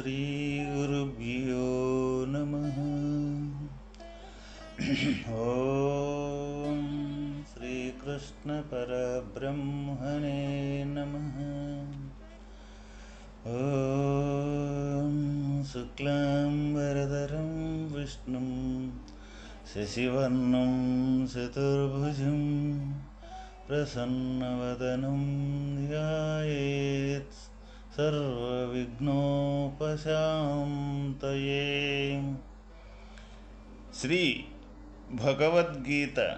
श्रीगुरुभ्यो नमः। ॐ श्रीकृष्णपरब्रह्मणे नमः। ॐ शुक्लां वरदरं विष्णुं शशिवर्णं चतुर्भुजं प्रसन्नवदनं ध्यायेत् సర్వవిఘ్నోపశాంతయే. శ్రీ భగవద్గీత.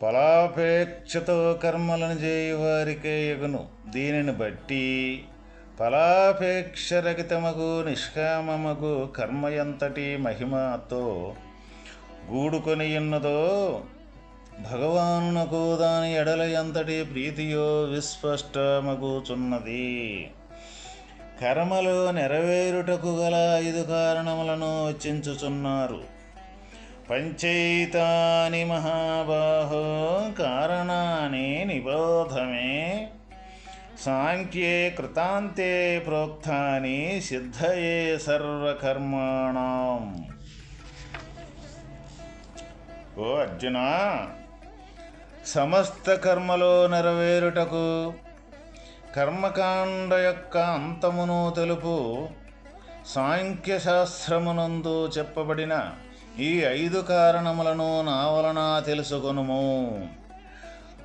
ఫలాపేక్షతో కర్మలను చేయువారికే యగును దీనిని బట్టి ఫలాపేక్షరహితమగు నిష్కామమగు కర్మ ఎంతటి మహిమతో గూడుకొని ఉన్నదో భగవానునకు దాని ఎడల ఎంతటి ప్రీతియో విస్పష్టమగుచున్నది. కర్మలు నెరవేరుటకు గల ఐదు కారణములను వచ్చించుచున్నారు పంచైతాని మహాబాహో కారణాని నిబోధమే. సాంఖ్యే కృతాంతే ప్రోక్తాని సిద్ధయే సర్వకర్మాణం. ఓ అర్జున! సమస్త కర్మలో నెరవేరుటకు కర్మకాండ యొక్క అంతమును తెలుపు సాంఖ్యశాస్త్రమునందు చెప్పబడిన ఈ ఐదు కారణములను నా వలన తెలుసుకొనుము.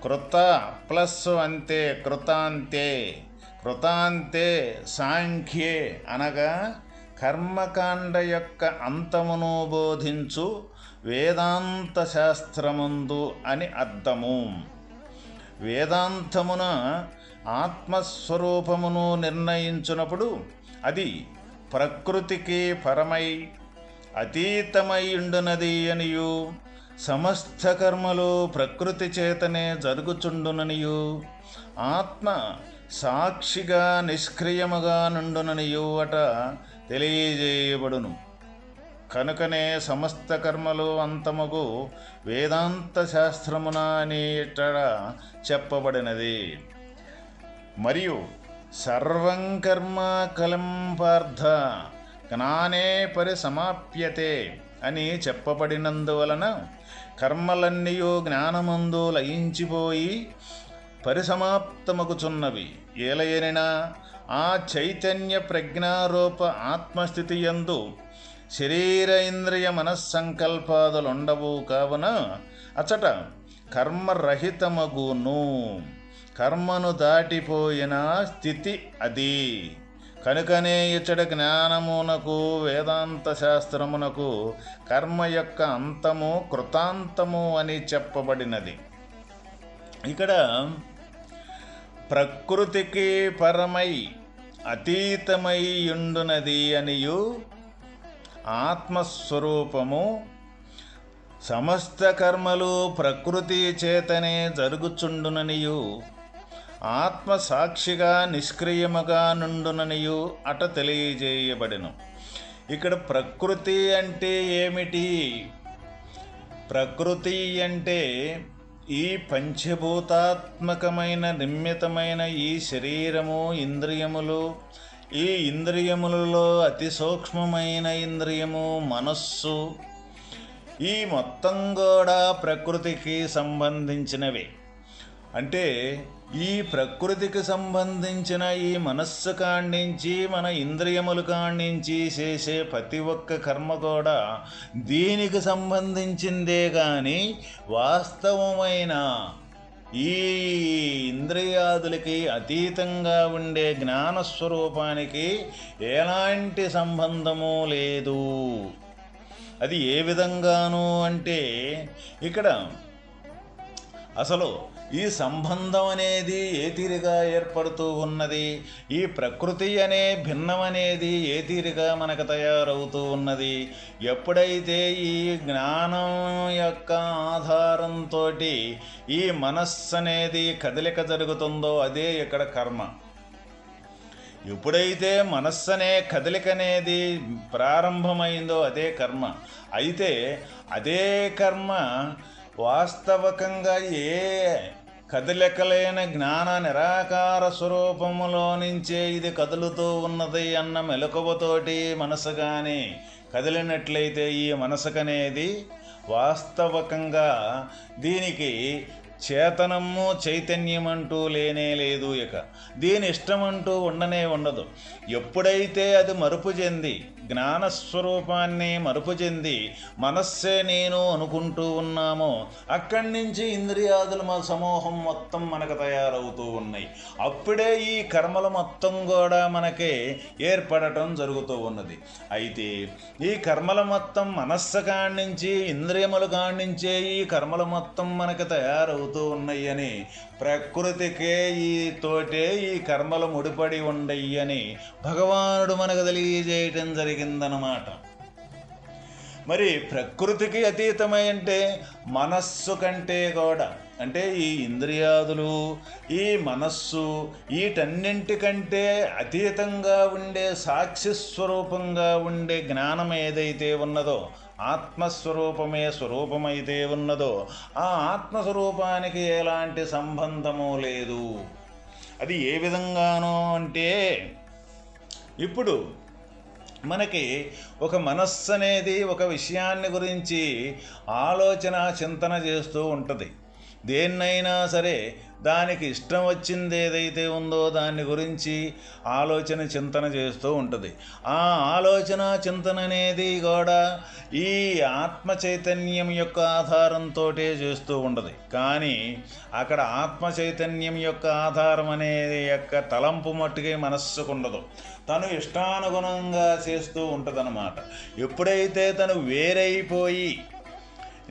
కృత ప్లస్ అంతే కృతాంతే కృతాంతే సాంఖ్యే అనగా కర్మకాండ యొక్క అంతమును బోధించు వేదాంత శాస్త్రముందు అని అర్థము. వేదాంతమున ఆత్మస్వరూపమును నిర్ణయించునప్పుడు అది ప్రకృతికి పరమై అతీతమై ఉండునది అనియు. సమస్త కర్మలు ప్రకృతి చేతనే జరుగుచుండుననియు. ఆత్మ సాక్షిగా నిష్క్రియముగా నుండుననియు అట తెలియజేయబడును. కనుకనే సమస్త కర్మలు అంతముగు వేదాంత శాస్త్రమున అని చెప్పబడినది. మరియు సర్వం కర్మ కలం పార్థ జ్ఞానే పరిసమాప్యతే అని చెప్పబడినందువలన కర్మలన్నీయు జ్ఞానమందు లయించిపోయి పరిసమాప్తమగుచున్నవి. ఏలయనినా ఆ చైతన్య ప్రజ్ఞారూప ఆత్మస్థితి యందు శరీర ఇంద్రియ మనస్సంకల్పాదులుండవు కావున అచ్చట కర్మరహితమగును. కర్మను దాటిపోయిన స్థితి అది. కనుకనే ఇచ్చట జ్ఞానమునకు వేదాంత శాస్త్రమునకు కర్మ యొక్క అంతము కృతాంతము అని చెప్పబడినది. ఇక్కడ ప్రకృతికి పరమై అతీతమై ఉండునది అనియు ఆత్మస్వరూపము సమస్త కర్మలు ప్రకృతి చేతనే జరుగుచుండుననియు. ఆత్మ సాక్షిగా నిష్క్రియముగా నుండుననియు అట తెలియజేయబడెను. ఇక్కడ ప్రకృతి అంటే ఏమిటి? ప్రకృతి అంటే ఈ పంచభూతాత్మకమైన నిర్మితమైన ఈ శరీరము ఇంద్రియములు ఈ ఇంద్రియములలో అతి సూక్ష్మమైన ఇంద్రియము మనస్సు ఈ మొత్తం కూడా ప్రకృతికి సంబంధించినవి. అంటే ఈ ప్రకృతికి సంబంధించిన ఈ మనస్సు కాణించి మన ఇంద్రియములు కాణించి చేసే ప్రతి ఒక్క కర్మ కూడా దీనికి సంబంధించిందే కానీ వాస్తవమైన ఈ ఇంద్రియాదులకి అతీతంగా ఉండే జ్ఞానస్వరూపానికి ఎలాంటి సంబంధము లేదు. అది ఏ విధంగాను అంటే ఇక్కడ అసలు ఈ సంబంధం అనేది ఏతిరిగా ఏర్పడుతూ ఉన్నది? ఈ ప్రకృతి అనే భిన్నం అనేది మనకు తయారవుతూ ఉన్నది? ఎప్పుడైతే ఈ జ్ఞానం యొక్క ఆధారంతో ఈ మనస్సు అనేది కదలిక జరుగుతుందో అదే ఇక్కడ కర్మ. ఎప్పుడైతే మనస్సు అనే కదలిక అనేది ప్రారంభమైందో అదే కర్మ. అయితే అదే కర్మ వాస్తవకంగా ఏ కదిలెక్కలేని జ్ఞాన నిరాకార స్వరూపములో నుంచే ఇది కదులుతూ ఉన్నది అన్న మెలకువతోటి మనసు కానీ కదిలినట్లయితే ఈ మనసుకనేది వాస్తవకంగా దీనికి చేతనము చైతన్యం అంటూ లేనే లేదు ఇక. దీని ఇష్టమంటూ ఉండనే ఉండదు. ఎప్పుడైతే అది మరుపు చెంది జ్ఞానస్వరూపాన్ని మరుపు చెంది మనస్సే నేను అనుకుంటూ ఉన్నామో అక్కడి నుంచి ఇంద్రియాదుల మ- సమూహం మొత్తం మనకు తయారవుతూ ఉన్నాయి. అప్పుడే ఈ కర్మలు మొత్తం కూడా మనకి ఏర్పడటం జరుగుతూ ఉన్నది. అయితే ఈ కర్మల మొత్తం మనస్సు కాణించి ఇంద్రియముల కాణించే ఈ కర్మల మొత్తం మనకు తయారవు చెబుతూ ఉన్నాయని ప్రకృతికే ఈ తోటే ఈ కర్మలు ముడిపడి ఉండయ్యని భగవానుడు మనకు తెలియజేయటం జరిగిందనమాట మరి ప్రకృతికి అతీతమై అంటే మనస్సు కంటే కూడా అంటే ఈ ఇంద్రియాదులు ఈ మనస్సు వీటన్నింటికంటే అతీతంగా ఉండే సాక్షి స్వరూపంగా ఉండే జ్ఞానం ఏదైతే ఉన్నదో ఆత్మస్వరూపమే స్వరూపమైతే ఉన్నదో ఆ ఆత్మస్వరూపానికి ఎలాంటి సంబంధము లేదు. అది ఏ విధంగానో అంటే ఇప్పుడు మనకి ఒక మనస్సు అనేది ఒక విషయాన్ని గురించి ఆలోచన చింతన చేస్తూ ఉంటుంది. దేన్నైనా సరే దానికి ఇష్టం వచ్చింది ఏదైతే ఉందో దాని గురించి ఆలోచన చింతన చేస్తూ ఉంటుంది. ఆ ఆలోచన చింతన అనేది కూడా ఈ ఆత్మ చైతన్యం యొక్క ఆధారంతో చేస్తూ ఉండదు కానీ అక్కడ ఆత్మ చైతన్యం యొక్క ఆధారం అనేది యొక్క తలంపు మట్టుకే మనస్సుకు ఉండదు. తను ఇష్టానుగుణంగా చేస్తూ ఉంటుందన్నమాట. ఎప్పుడైతే తను వేరైపోయి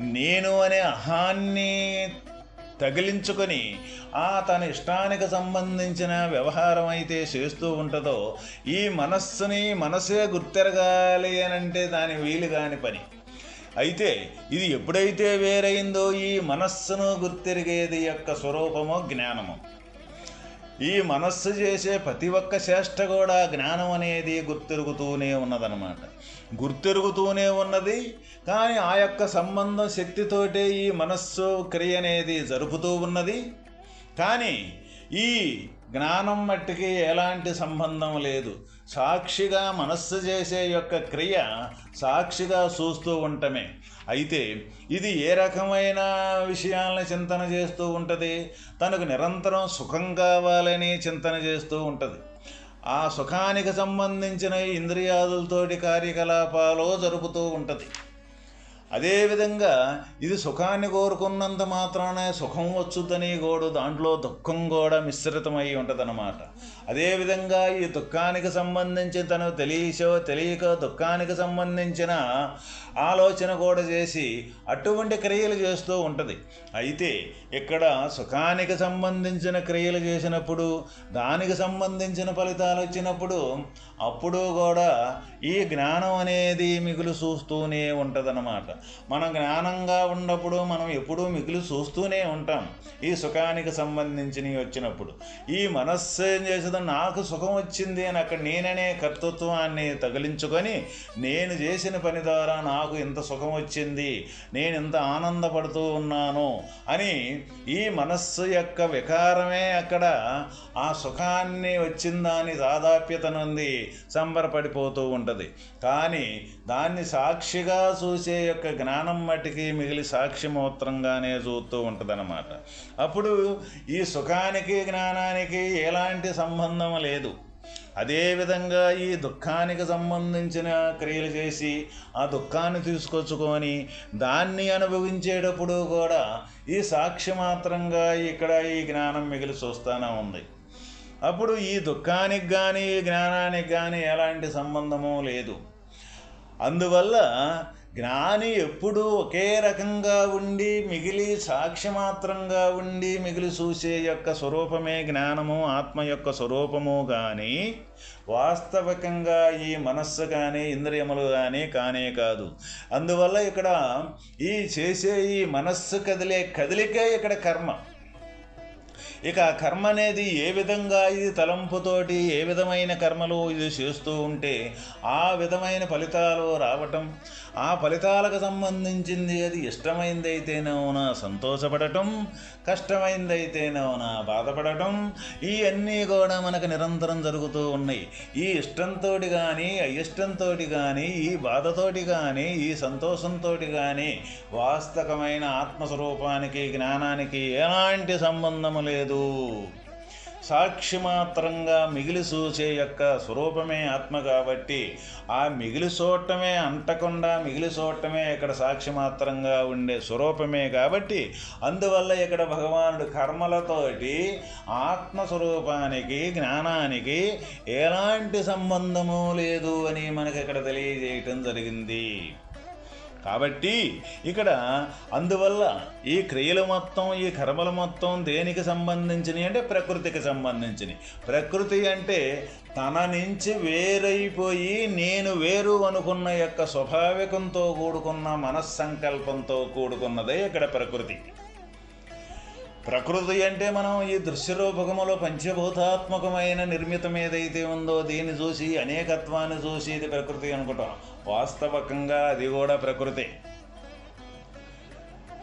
నేను అనే అహాన్ని తగిలించుకొని ఆ తన ఇష్టానికి సంబంధించిన వ్యవహారం అయితే చేస్తూ ఉంటుందో ఈ మనస్సుని మనసే గుర్తెరగాలి అని అంటే దాని వీలు కాని పని. అయితే ఇది ఎప్పుడైతే వేరైందో ఈ మనస్సును గుర్తెరిగేది యొక్క స్వరూపమో జ్ఞానము. ఈ మనస్సు చేసే ప్రతి ఒక్క చేష్ట కూడా జ్ఞానం అనేది గుర్తెరుగుతూనే ఉన్నదనమాట గుర్తెరుగుతూనే ఉన్నది కానీ ఆ యొక్క సంబంధం శక్తితోటే ఈ మనస్సు క్రియ అనేది జరుపుతూ ఉన్నది. కానీ ఈ జ్ఞానం మట్టికి ఎలాంటి సంబంధం లేదు. సాక్షిగా మనస్సు చేసే యొక్క క్రియ సాక్షిగా చూస్తూ ఉండటమే అయితే ఇది ఏ రకమైన విషయాలను చింతన చేస్తూ ఉంటుంది? తనకు నిరంతరం సుఖం కావాలని చింతన చేస్తూ ఉంటుంది. ఆ సుఖానికి సంబంధించిన ఇంద్రియాదులతోటి కార్యకలాపాలు జరుపుతూ ఉంటుంది. అదేవిధంగా ఇది సుఖాన్ని కోరుకున్నంత మాత్రానే సుఖం వచ్చుదని గోడు దాంట్లో దుఃఖం కూడా మిశ్రితమై ఉంటుందన్నమాట. అదేవిధంగా ఈ దుఃఖానికి సంబంధించి తను తెలియచో తెలియక దుఃఖానికి సంబంధించిన ఆలోచన కూడా చేసి అటువంటి క్రియలు చేస్తూ ఉంటుంది. అయితే ఇక్కడ సుఖానికి సంబంధించిన క్రియలు చేసినప్పుడు దానికి సంబంధించిన ఫలితాలు వచ్చినప్పుడు అప్పుడు కూడా ఈ జ్ఞానం అనేది మిగులు చూస్తూనే ఉంటుందన్నమాట. మనం జ్ఞానంగా ఉన్నప్పుడు మనం ఎప్పుడూ మిగిలి చూస్తూనే ఉంటాం. ఈ సుఖానికి సంబంధించినవి వచ్చినప్పుడు. ఈ మనస్సు ఏం చేసేదో నాకు సుఖం వచ్చింది అని అక్కడ నేననే కర్తృత్వాన్ని తగిలించుకొని నేను చేసిన పని ద్వారా నాకు ఇంత సుఖం వచ్చింది నేను ఇంత ఆనందపడుతూ ఉన్నాను అని ఈ మనస్సు యొక్క వికారమే అక్కడ ఆ సుఖాన్ని వచ్చిందాని సాదాప్యత నుండి సంబరపడిపోతూ ఉంటుంది. కానీ దాన్ని సాక్షిగా చూసే యొక్క జ్ఞానం మట్టికి మిగిలి సాక్షిమూత్రంగానే చూస్తూ ఉంటుందన్నమాట. అప్పుడు ఈ సుఖానికి జ్ఞానానికి ఎలాంటి సంబంధం లేదు. అదేవిధంగా ఈ దుఃఖానికి సంబంధించిన క్రియలు చేసి ఆ దుఃఖాన్ని తీసుకొచ్చుకొని దాన్ని అనుభవించేటప్పుడు కూడా ఈ సాక్షి మాత్రంగా ఇక్కడ ఈ జ్ఞానం మిగిలి చూస్తానే ఉంది. అప్పుడు ఈ దుఃఖానికి కానీ ఈ జ్ఞానానికి కానీ ఎలాంటి సంబంధము లేదు. అందువల్ల జ్ఞాని ఎప్పుడూ ఒకే రకంగా ఉండి మిగిలి సాక్షి మాత్రంగా ఉండి మిగిలి చూసే యొక్క స్వరూపమే జ్ఞానము ఆత్మ యొక్క స్వరూపము కానీ వాస్తవికంగా ఈ మనస్సు కానీ ఇంద్రియములు కానీ కానే కాదు. అందువల్ల ఇక్కడ ఈ చేసే ఈ మనస్సు కదిలే కదిలికే ఇక్కడ కర్మ. ఇక కర్మ అనేది ఏ విధంగా ఇది తలంపుతోటి ఏ విధమైన కర్మలు ఇది చేస్తూ ఉంటే ఆ విధమైన ఫలితాలు రావటం ఆ ఫలితాలకు సంబంధించింది అది ఇష్టమైందైతేనవునా సంతోషపడటం కష్టమైందైతేనవునా బాధపడటం ఇవన్నీ కూడా మనకు నిరంతరం జరుగుతూ ఉన్నాయి. ఈ ఇష్టంతో కానీ అయిష్టంతో కానీ ఈ బాధతోటి కానీ ఈ సంతోషంతో కానీ వాస్తవమైన ఆత్మస్వరూపానికి జ్ఞానానికి ఎలాంటి సంబంధము లేదు. సాక్షి మాత్రంగా మిగిలి చూచే యొక్క స్వరూపమే ఆత్మ కాబట్టి ఆ మిగిలి చూడటమే అంటకుండా మిగిలి చూడటమే ఇక్కడ సాక్షి మాత్రంగా ఉండే స్వరూపమే కాబట్టి అందువల్ల ఇక్కడ భగవానుడు కర్మలతోటి ఆత్మస్వరూపానికి జ్ఞానానికి ఎలాంటి సంబంధము లేదు అని మనకి ఇక్కడ తెలియజేయటం జరిగింది. కాబట్టి ఇక్కడ అందువల్ల ఈ క్రియలు మొత్తం ఈ కర్మలు మొత్తం దేనికి సంబంధించినవి అంటే ప్రకృతికి సంబంధించినవి ప్రకృతి అంటే తన నుంచి వేరైపోయి నేను వేరు అనుకున్న యొక్క స్వాభావికంతో కూడుకున్న మనస్సంకల్పంతో కూడుకున్నదే ఇక్కడ ప్రకృతి. ప్రకృతి అంటే మనం ఈ దృశ్యరూపకములో పంచభూతాత్మకమైన నిర్మితం ఏదైతే ఉందో దీన్ని చూసి అనేకత్వాన్ని చూసి ఇది ప్రకృతి అనుకుంటాం. వాస్తవకంగా అది కూడా ప్రకృతి.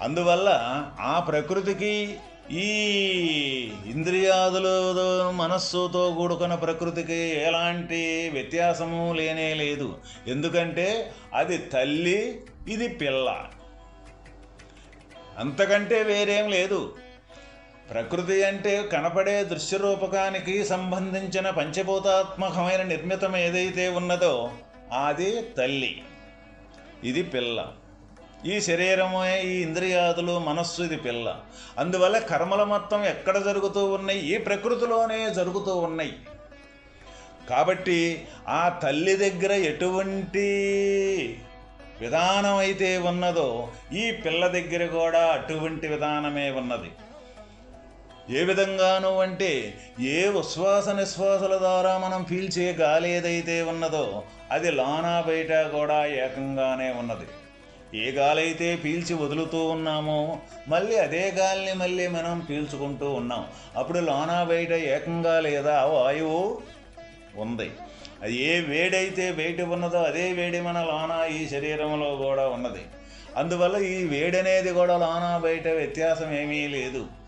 అందువల్ల ఆ ప్రకృతికి ఈ ఇంద్రియాదులు మనస్సుతో కూడుకున్న ప్రకృతికి ఎలాంటి వ్యత్యాసము లేనే లేదు. ఎందుకంటే అది తల్లి ఇది పిల్ల. అంతకంటే వేరేం లేదు. ప్రకృతి అంటే కనపడే దృశ్యరూపకానికి సంబంధించిన పంచభూతాత్మకమైన నిర్మితం ఏదైతే ఉన్నదో అది తల్లి. ఇది పిల్ల. ఈ శరీరమే ఈ ఇంద్రియాదులు మనస్సు ఇది పిల్ల. అందువల్ల కర్మల మొత్తం ఎక్కడ జరుగుతూ ఉన్నాయి? ఈ ప్రకృతిలోనే జరుగుతూ ఉన్నాయి. కాబట్టి ఆ తల్లి దగ్గర ఎటువంటి విధానం అయితే ఉన్నదో ఈ పిల్ల దగ్గర కూడా అటువంటి విధానమే ఉన్నది. ఏ విధంగాను అంటే ఏ ఉశ్వాస నిశ్వాసల ద్వారా మనం పీల్చే గాలి ఏదైతే ఉన్నదో అది లోనా బయట కూడా ఏకంగానే ఉన్నది. ఏ గాలైతే పీల్చి వదులుతూ ఉన్నామో మళ్ళీ అదే గాలిని మళ్ళీ మనం పీల్చుకుంటూ ఉన్నాం. అప్పుడు లోనా బయట ఏకంగా లేదా వాయువు ఉంది. అది ఏ వేడైతే బయట ఉన్నదో అదే వేడి మన లోనా ఈ శరీరంలో కూడా ఉన్నది. అందువల్ల ఈ వేడనేది కూడా లోనా బయట వ్యత్యాసం ఏమీ లేదు.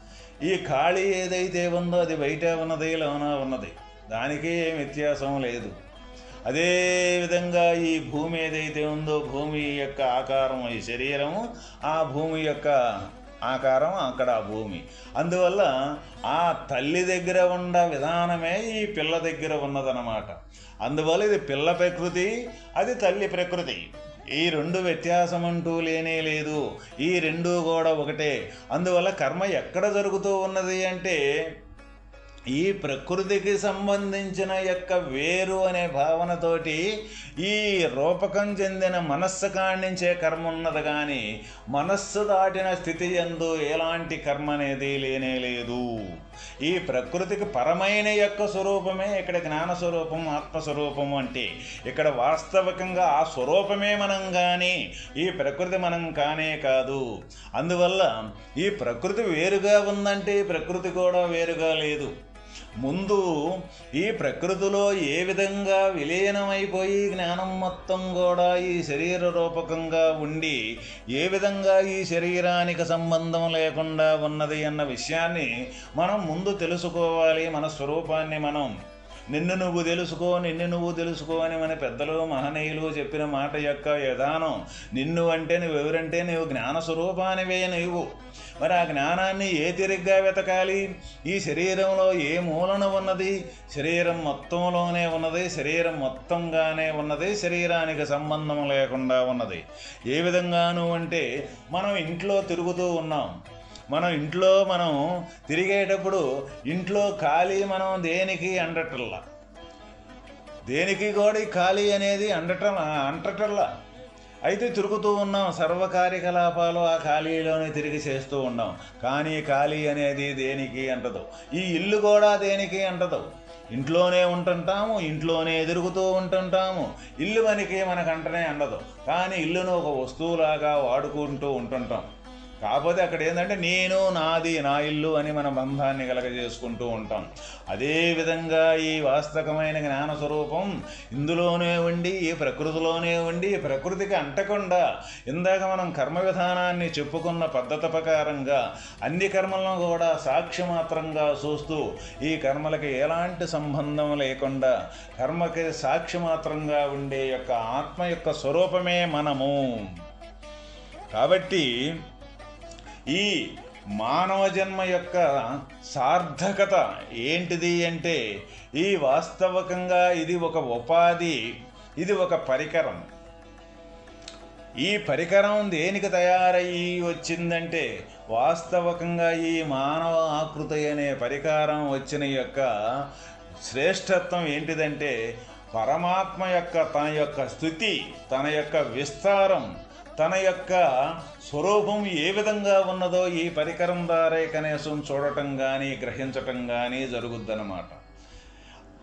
ఈ ఖాళీ ఏదైతే ఉందో అది బయట ఉన్నది లోన ఉన్నది. దానికి ఏం వ్యత్యాసం లేదు. అదే విధంగా ఈ భూమి ఏదైతే ఉందో భూమి యొక్క ఆకారం ఈ శరీరము ఆ భూమి యొక్క ఆకారం అక్కడ ఆ భూమి. అందువల్ల ఆ తల్లి దగ్గర ఉన్న విధానమే ఈ పిల్ల దగ్గర ఉన్నదన్నమాట. అందువల్ల ఇది పిల్ల ప్రకృతి అది తల్లి ప్రకృతి. ఈ రెండు వ్యత్యాసం అంటూ లేనే లేదు. ఈ రెండు కూడా ఒకటే. అందువల్ల కర్మ ఎక్కడ జరుగుతూ ఉన్నది అంటే ఈ ప్రకృతికి సంబంధించిన యొక్క వేరు అనే భావనతోటి ఈ రూపకం చెందిన మనస్సు కాణించే కర్మ ఉన్నది కానీ మనస్సు దాటిన స్థితి ఎందు ఎలాంటి కర్మ అనేది లేనే లేదు. ఈ ప్రకృతికి పరమైన యొక్క స్వరూపమే ఇక్కడ జ్ఞాన స్వరూపం ఆత్మస్వరూపం అంటే ఇక్కడ వాస్తవికంగా ఆ స్వరూపమే మనం కానీ ఈ ప్రకృతి మనం కానే కాదు. అందువల్ల ఈ ప్రకృతి వేరుగా ఉందంటే ఈ ప్రకృతి కూడా వేరుగా లేదు. ముందు ఈ ప్రకృతిలో ఏ విధంగా విలీనమైపోయి జ్ఞానం మొత్తం కూడా ఈ శరీర రూపకంగా ఉండి ఏ విధంగా ఈ శరీరానికి సంబంధం లేకుండా ఉన్నది అన్న విషయాన్ని మనం ముందు తెలుసుకోవాలి మన స్వరూపాన్ని మనం. నిన్ను నువ్వు తెలుసుకో నిన్ను నువ్వు తెలుసుకో అని మన పెద్దలు మహనీయులు చెప్పిన మాట యొక్క విధానం. నిన్ను అంటే నువ్వు ఎవరంటే నువ్వు జ్ఞాన స్వరూపానివే నువ్వు మరి ఆ జ్ఞానాన్ని ఏ తిరిగ్గా వెతకాలి? ఈ శరీరంలో ఏ మూలన ఉన్నది? శరీరం మొత్తంలోనే ఉన్నది శరీరం మొత్తంగానే ఉన్నది శరీరానికి సంబంధం లేకుండా ఉన్నది. ఏ విధంగాను అంటే మనం ఇంట్లో తిరుగుతూ ఉన్నాం. మనం ఇంట్లో మనం తిరిగేటప్పుడు ఇంట్లో ఖాళీ మనం దేనికి అండటల్లా దేనికి కూడా ఖాళీ అనేది అండటం అంటటల్లా అయితే తిరుగుతూ ఉన్నాం సర్వ కార్యకలాపాలు ఆ ఖాళీలోనే తిరిగి చేస్తూ ఉన్నాం. కానీ ఖాళీ అనేది దేనికి అంటదు? ఈ ఇల్లు కూడా దేనికి అంటదు? ఇంట్లోనే ఉంటుంటాము ఇంట్లోనే ఎదురుగుతూ ఉంటుంటాము. ఇల్లు మనకి మనకంటనే అండదు. కానీ ఇల్లును ఒక వస్తువులాగా వాడుకుంటూ ఉంటుంటాం. కాకపోతే అక్కడ ఏంటంటే నేను నాది నా ఇల్లు అని మన బంధాన్ని కలగజేసుకుంటూ ఉంటాం. అదేవిధంగా ఈ వాస్తవమైన జ్ఞాన స్వరూపం ఇందులోనే ఉండి ఈ ప్రకృతిలోనే ఉండి ప్రకృతికి అంటకుండా ఇందాక మనం కర్మ విధానాన్ని చెప్పుకున్న పద్ధతి ప్రకారంగా అన్ని కర్మలను కూడా సాక్షి మాత్రంగా చూస్తూ ఈ కర్మలకి ఎలాంటి సంబంధం లేకుండా కర్మకి సాక్షి మాత్రంగా ఉండే యొక్క ఆత్మ యొక్క స్వరూపమే మనము. కాబట్టి ఈ మానవ జన్మ యొక్క సార్థకత ఏంటిది అంటే ఈ వాస్తవకంగా ఇది ఒక ఉపాధి ఇది ఒక పరికరం. ఈ పరికరం దేనికి తయారయ్యి వచ్చిందంటే వాస్తవకంగా ఈ మానవ ఆకృతి అనే పరికారం వచ్చిన యొక్క శ్రేష్టత్వం ఏంటిదంటే పరమాత్మ యొక్క తన యొక్క స్థుతి తన యొక్క విస్తారం తన యొక్క స్వరూపం ఏ విధంగా ఉన్నదో ఈ పరికరం ద్వారా కనీసం చూడటం కానీ గ్రహించటం కానీ జరుగుద్దన్నమాట.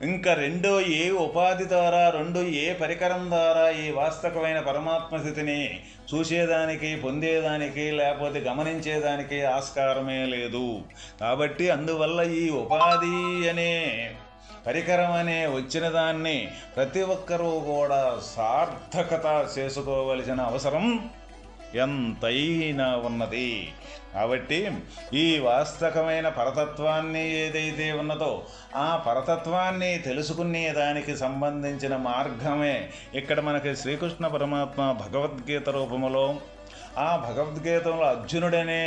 ఇంకా రెండో ఏ ఉపాధి ద్వారా రెండు ఏ పరికరం ద్వారా ఈ వాస్తవమైన పరమాత్మ స్థితిని చూసేదానికి పొందేదానికి లేకపోతే గమనించేదానికి ఆస్కారమే లేదు. కాబట్టి అందువల్ల ఈ ఉపాధి అనే పరికరం అనే వచ్చిన దాన్ని ప్రతి ఒక్కరూ కూడా సార్థకత చేసుకోవలసిన అవసరం ఎంతైనా ఉన్నది. కాబట్టి ఈ వాస్తవమైన పరతత్వాన్ని ఏదైతే ఉన్నదో ఆ పరతత్వాన్ని తెలుసుకునే దానికి సంబంధించిన మార్గమే ఇక్కడ మనకి శ్రీకృష్ణ పరమాత్మ భగవద్గీత రూపములో ఆ భగవద్గీతంలో అర్జునుడనే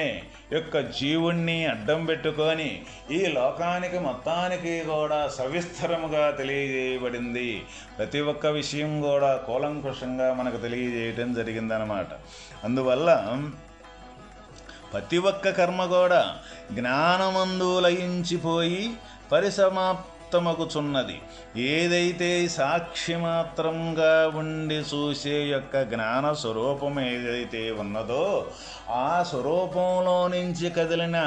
యొక్క జీవుణ్ణి అడ్డం పెట్టుకొని ఈ లోకానికి మొత్తానికి కూడా సవిస్తరముగా తెలియజేయబడింది. ప్రతి ఒక్క విషయం కూడా కూలంకుషంగా మనకు తెలియజేయటం జరిగిందనమాట అందువల్ల ప్రతి ఒక్క కర్మ కూడా జ్ఞానమందు లయించిపోయి వ్యక్తమగుచున్నది ఏదైతే సాక్షి మాత్రంగా ఉండి చూసే యొక్క జ్ఞాన స్వరూపం ఏదైతే ఉన్నదో ఆ స్వరూపంలో నుంచి కదిలిన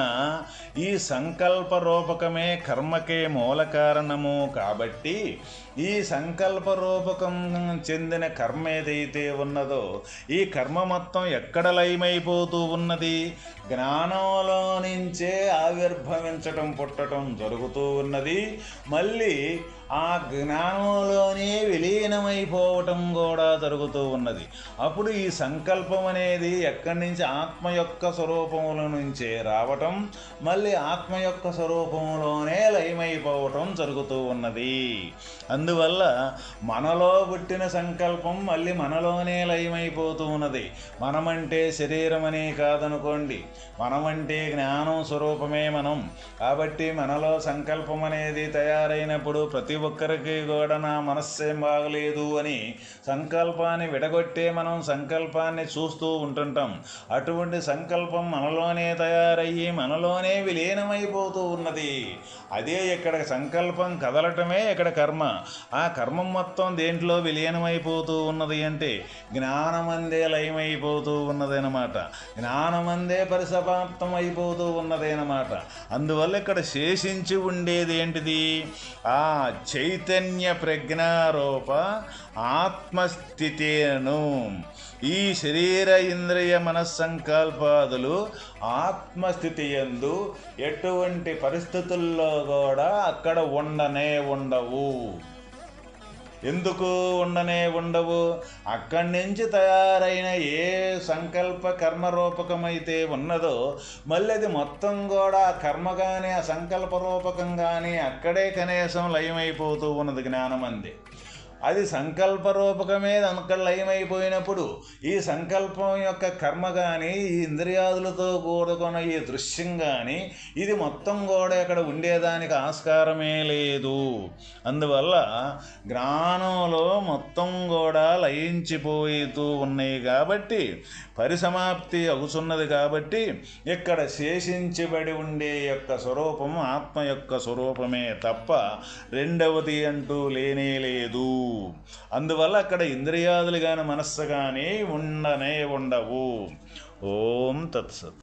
ఈ సంకల్ప రూపకమే కర్మకే మూల కారణము కాబట్టి ఈ సంకల్ప రూపకం చెందిన కర్మ ఏదైతే ఉన్నదో ఈ కర్మ మొత్తం ఎక్కడ లయమైపోతూ ఉన్నది? జ్ఞానంలో నుంచే ఆవిర్భవించటం పుట్టడం జరుగుతూ ఉన్నది. మళ్ళీ ఆ జ్ఞానంలోనే విలీనమైపోవటం కూడా జరుగుతూ ఉన్నది. అప్పుడు ఈ సంకల్పం అనేది ఎక్కడి నుంచి ఆత్మ యొక్క స్వరూపముల నుంచే రావటం మళ్ళీ ఆత్మ యొక్క స్వరూపంలోనే లయమైపోవటం జరుగుతూ ఉన్నది. అందువల్ల మనలో పుట్టిన సంకల్పం మళ్ళీ మనలోనే లయమైపోతూ ఉన్నది. మనమంటే శరీరం అనే కాదనుకోండి. మనమంటే జ్ఞానం స్వరూపమే మనం. కాబట్టి మనలో సంకల్పం అనేది తయారైనప్పుడు ప్రతి ప్రతి ఒక్కరికి కూడా నా మనస్సేం బాగలేదు అని సంకల్పాన్ని విడగొట్టే మనం సంకల్పాన్ని చూస్తూ ఉంటుంటాం. అటువంటి సంకల్పం మనలోనే తయారయ్యి మనలోనే విలీనమైపోతూ ఉన్నది. అదే ఇక్కడ సంకల్పం కదలటమే ఇక్కడ కర్మ. ఆ కర్మం మొత్తం దేంట్లో విలీనమైపోతూ ఉన్నది అంటే జ్ఞానమందే లయమైపోతూ ఉన్నది అనమాట జ్ఞానమందే పరిసమాప్తం అయిపోతూ ఉన్నది అనమాట అందువల్ల ఇక్కడ శేషించి ఉండేది ఏంటిది? ఆ చైతన్య ప్రజ్ఞారూప ఆత్మస్థితిను. ఈ శరీర ఇంద్రియ మనస్సంకల్పాదులు ఆత్మస్థితి ఎందు ఎటువంటి పరిస్థితుల్లో కూడా అక్కడ ఉండనే ఉండవు. ఎందుకు ఉండనే ఉండవు? అక్కడి నుంచి తయారైన ఏ సంకల్ప కర్మరూపకమైతే ఉన్నదో మళ్ళీ అది మొత్తం కూడా కర్మ కానీ ఆ సంకల్ప రూపకం కానీ అక్కడే కనీసం లయమైపోతూ ఉన్నది జ్ఞానం అంది అది సంకల్ప అంకళ్ళయమైపోయినప్పుడు అక్కడ లయమైపోయినప్పుడు ఈ సంకల్పం యొక్క కర్మ కానీ ఈ ఇంద్రియాదులతో కూడుకున్న ఈ దృశ్యం కానీ ఇది మొత్తం కూడా ఇక్కడ ఉండేదానికి ఆస్కారమే లేదు. అందువల్ల జ్ఞానంలో మొత్తం కూడా లయించిపోతూ ఉన్నాయి కాబట్టి పరిసమాప్తి అవుతున్నది కాబట్టి ఇక్కడ శేషించబడి ఉండే యొక్క స్వరూపం ఆత్మ యొక్క స్వరూపమే తప్ప రెండవది అంటూ లేనే లేదు. అందువల్ల అక్కడ ఇంద్రియాదులు కానీ మనస్సు కానీ ఉండనే ఉండవు. ఓం తత్సత్.